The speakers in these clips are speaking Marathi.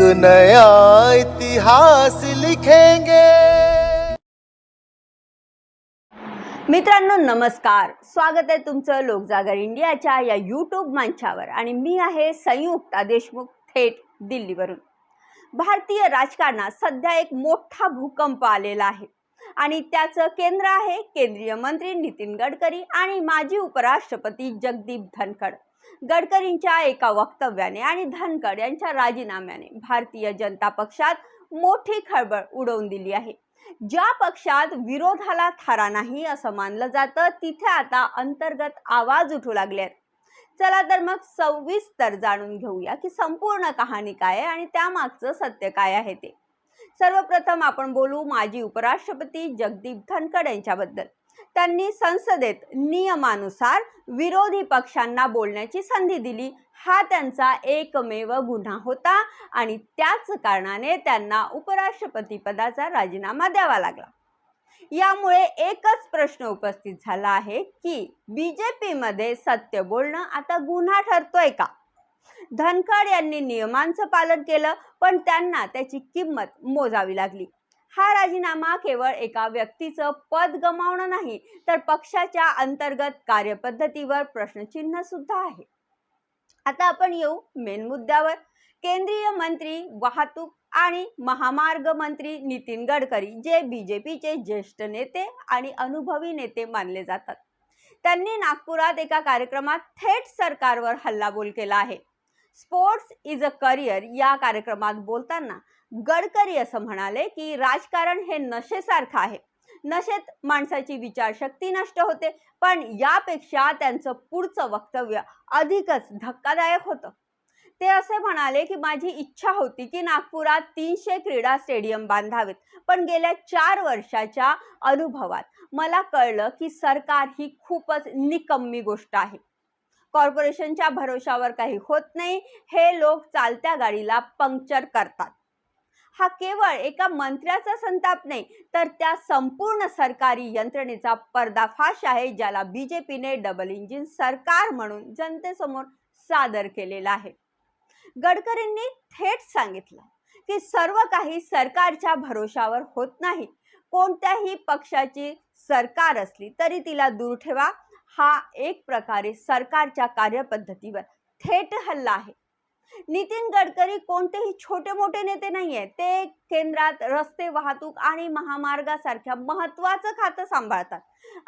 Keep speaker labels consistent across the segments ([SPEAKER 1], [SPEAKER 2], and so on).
[SPEAKER 1] एक नया इतिहास लिखेंगे मित्रांनो नमस्कार स्वागत आहे तुमचं लोकजागर इंडियाच्या या यूट्यूब मंचावर आणि मी आहे संयुक्त देशमुख थेट दिल्लीवरून भारतीय राजकारणात सध्या एक मोठा भूकंप आलेला आहे आणि त्याचं केंद्र आहे केंद्रीय मंत्री नितीन गडकरी आणि माजी उपराष्ट्रपती जगदीप धनखड गडकरींच्या एका वक्तव्याने आणि धनखड यांच्या राजीनाम्याने भारतीय जनता पक्षात मोठी खळबळ उडवून दिली आहे ज्या पक्षात विरोधाला थारा नाही असं मानलं जातं तिथे आता अंतर्गत आवाज उठू लागले आहेत चला तर मग तर जाणून घेऊया की संपूर्ण कहाणी काय आहे आणि त्यामागचं सत्य काय आहे ते सर्वप्रथम आपण बोलू माजी उपराष्ट्रपती जगदीप धनखड यांच्याबद्दल त्यांनी संसदेत नियमानुसार विरोधी पक्षांना बोलण्याची संधी दिली हा त्यांचा एकमेव गुन्हा होता आणि त्याच कारणाने त्यांना उपराष्ट्रपती पदाचा राजीनामा द्यावा लागला यामुळे एकच प्रश्न उपस्थित झाला आहे की बी जे पीमध्ये सत्य बोलणं आता गुन्हा ठरतोय का धनखड यांनी नियमांचं पालन केलं पण त्यांना त्याची किंमत मोजावी लागली हा राजीनामा केवळ एका व्यक्तीचं पद गमावणं नाही तर पक्षाच्या अंतर्गत कार्यपद्धतीवर प्रश्नचिन्ह सुद्धा आहे आता आपण येऊ मेन मुद्द्यावर केंद्रीय मंत्री वाहतूक आणि महामार्ग मंत्री नितीन गडकरी जे बीजेपीचे ज्येष्ठ नेते आणि अनुभवी नेते मानले जातात त्यांनी नागपुरात एका कार्यक्रमात थेट सरकारवर हल्लाबोल केला आहे स्पोर्ट्स इज अ करिअर या कार्यक्रमात बोलताना गडकरी असं म्हणाले की राजकारण हे नशेसारखं आहे नशेत माणसाची विचारशक्ती नष्ट होते पण यापेक्षा त्यांचं पुढचं वक्तव्य अधिकच धक्कादायक होतं ते असे म्हणाले की माझी इच्छा होती की नागपुरात तीनशे क्रीडा स्टेडियम बांधावेत पण गेल्या चार वर्षाच्या अनुभवात मला कळलं की सरकार ही खूपच निकम्मी गोष्ट आहे कॉर्पोरेशनच्या भरोशावर काही होत नाही हे लोक चालत्या गाडीला पंक्चर करतात हा केवळ एका मंत्र्याचा संताप नाही तर त्या संपूर्ण सरकारी यंत्रणेचा पर्दाफाश आहे ज्याला बी जे पीने डबल इंजिन सरकार म्हणून जनतेसमोर सादर केलेला आहे गडकरींनी थेट सांगितलं की सर्व काही सरकारच्या भरोशावर होत नाही कोणत्याही पक्षाची सरकार असली तरी तिला दूर ठेवा हा एक प्रकारे सरकारच्या कार्यपद्धतीवर थेट हल्ला आहे नितीन गडकरी कोणतेही छोटे मोठे नेते नाही आहेत ते केंद्रात रस्ते वाहतूक आणि महामार्गासारख्या महत्वाचं खातं सांभाळतात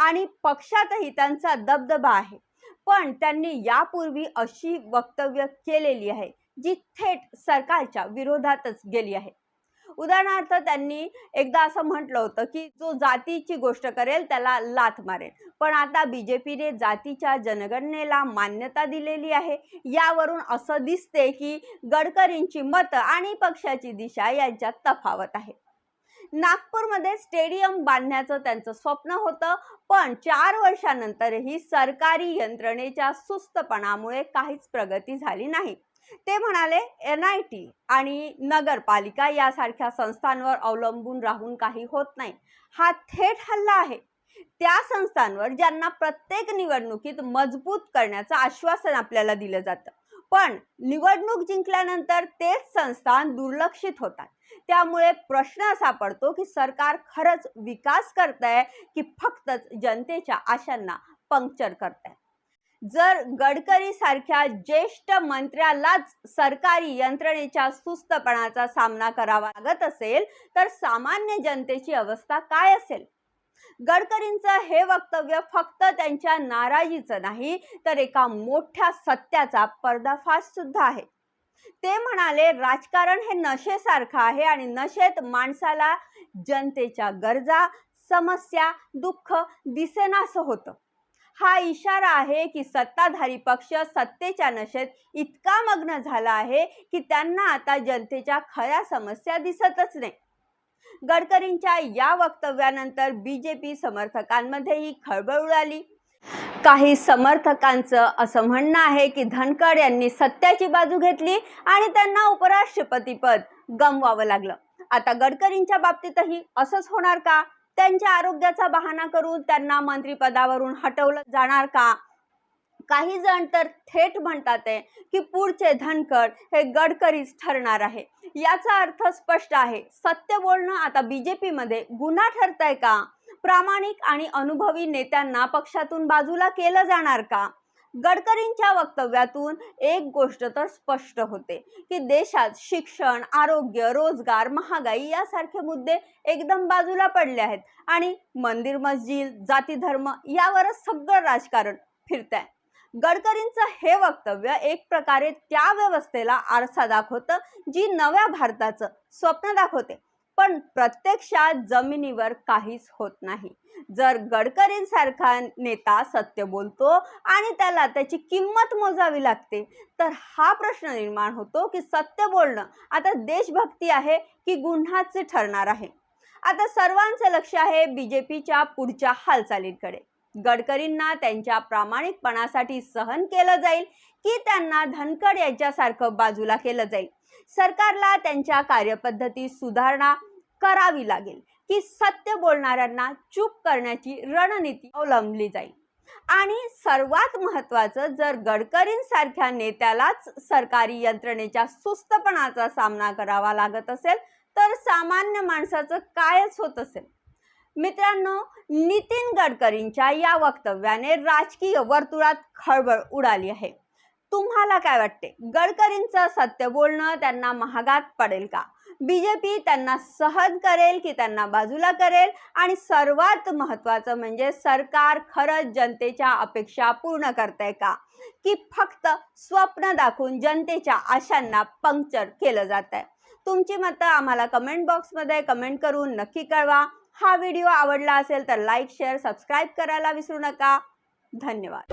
[SPEAKER 1] आणि पक्षातही त्यांचा दबदबा आहे पण त्यांनी यापूर्वी अशी वक्तव्य केलेली आहे जी थेट सरकारच्या विरोधातच गेली आहे उदाहरणार्थ त्यांनी एकदा असं म्हटलं होतं की जो जातीची गोष्ट करेल त्याला लाथ मारेल पण आता बी जे पीने जातीच्या जनगणनेला मान्यता दिलेली आहे यावरून असं दिसते की गडकरींची मतं आणि पक्षाची दिशा यांच्यात तफावत आहे नागपूरमध्ये स्टेडियम बांधण्याचं त्यांचं स्वप्न होतं पण चार वर्षानंतरही सरकारी यंत्रणेच्या सुस्तपणामुळे काहीच प्रगती झाली नाही ते म्हणाले एन आय टी आणि नगरपालिका यासारख्या संस्थांवर अवलंबून राहून काही होत नाही हा थेट हल्ला आहे त्या संस्थांवर ज्यांना प्रत्येक निवडणुकीत मजबूत करण्याचं आश्वासन आपल्याला दिलं जातं पण निवडणूक जिंकल्यानंतर तेच संस्थान दुर्लक्षित होतात त्यामुळे प्रश्न असा पडतो की सरकार खरंच विकास करत आहे की फक्तच जनतेच्या आशांना पंक्चर करत आहे जर गडकरी सारख्या ज्येष्ठ मंत्र्यालाच सरकारी यंत्रणेच्या सुस्तपणाचा सामना करावा लागत असेल तर सामान्य जनतेची अवस्था काय असेल गडकरींचं हे वक्तव्य फक्त त्यांच्या नाराजीचं नाही तर एका मोठ्या सत्याचा पर्दाफाश सुद्धा आहे ते म्हणाले राजकारण हे नशेसारखं आहे आणि नशेत माणसाला जनतेच्या गरजा समस्या दुःख दिसेनास होतं हा इशारा आहे की सत्ताधारी पक्ष सत्तेच्या नशेत इतका मग्न झाला आहे की त्यांना आता जनतेच्या खऱ्या समस्या दिसतच नाही गडकरींच्या या वक्तव्यानंतर बी जे पी समर्थकांमध्येही खळबळ उडाली काही समर्थकांचं असं म्हणणं आहे की धनखड यांनी सत्याची बाजू घेतली आणि त्यांना उपराष्ट्रपतीपद गमवावं लागलं आता गडकरींच्या बाबतीतही असंच होणार का त्यांच्या आरोग्याचा बहाणा करून त्यांना पदावरून हटवलं जाणार का काही जण तर थेट म्हणतात आहे की पुढचे धनकर हे गडकरीच ठरणार आहे याचा अर्थ स्पष्ट आहे सत्य बोलणं आता बीजेपीमध्ये गुन्हा आहे का प्रामाणिक आणि अनुभवी नेत्यांना पक्षातून बाजूला केलं जाणार का गडकरींच्या वक्तव्यातून एक गोष्ट तर स्पष्ट होते की देशात शिक्षण आरोग्य रोजगार महागाई यासारखे मुद्दे एकदम बाजूला पडले आहेत आणि मंदिर मस्जिद जाती धर्म यावरच सगळं राजकारण फिरत आहे गडकरींचं हे वक्तव्य एक प्रकारे त्या व्यवस्थेला आरसा दाखवतं जी नव्या भारताचं स्वप्न दाखवते पण प्रत्यक्षात जमिनीवर काहीच होत नाही जर गडकरींसारखा नेता सत्य बोलतो आणि त्याला त्याची किंमत मोजावी लागते तर हा प्रश्न निर्माण होतो की सत्य बोलणं आता देशभक्ती आहे की गुन्हाच ठरणार आहे आता सर्वांचं लक्ष आहे बी जे पीच्या पुढच्या हालचालींकडे गडकरींना त्यांच्या प्रामाणिकपणासाठी सहन केलं जाईल की त्यांना धनकड यांच्यासारखं बाजूला केलं जाईल सरकारला त्यांच्या कार्यपद्धती सुधारणा करावी लागेल की सत्य बोलणाऱ्यांना चूप करण्याची रणनीती अवलंबली जाईल आणि सर्वात महत्त्वाचं जर गडकरींसारख्या नेत्यालाच सरकारी यंत्रणेच्या सुस्तपणाचा सामना करावा लागत असेल तर सामान्य माणसाचं कायच होत असेल मित्रांनो नितीन गडकरींच्या या वक्तव्याने राजकीय वर्तुळात खळबळ उडाली आहे तुम्हाला काय वाटते गडकरींचं सत्य बोलणं त्यांना महागात पडेल का बी जे पी त्यांना सहन करेल की त्यांना बाजूला करेल आणि सर्वात महत्त्वाचं म्हणजे सरकार खरंच जनतेच्या अपेक्षा पूर्ण आहे का की फक्त स्वप्न दाखवून जनतेच्या आशांना पंक्चर केलं जात आहे तुमची मतं आम्हाला कमेंट बॉक्समध्ये कमेंट करून नक्की कळवा हा व्हिडिओ आवडला असेल तर लाईक शेअर सबस्क्राईब करायला विसरू नका धन्यवाद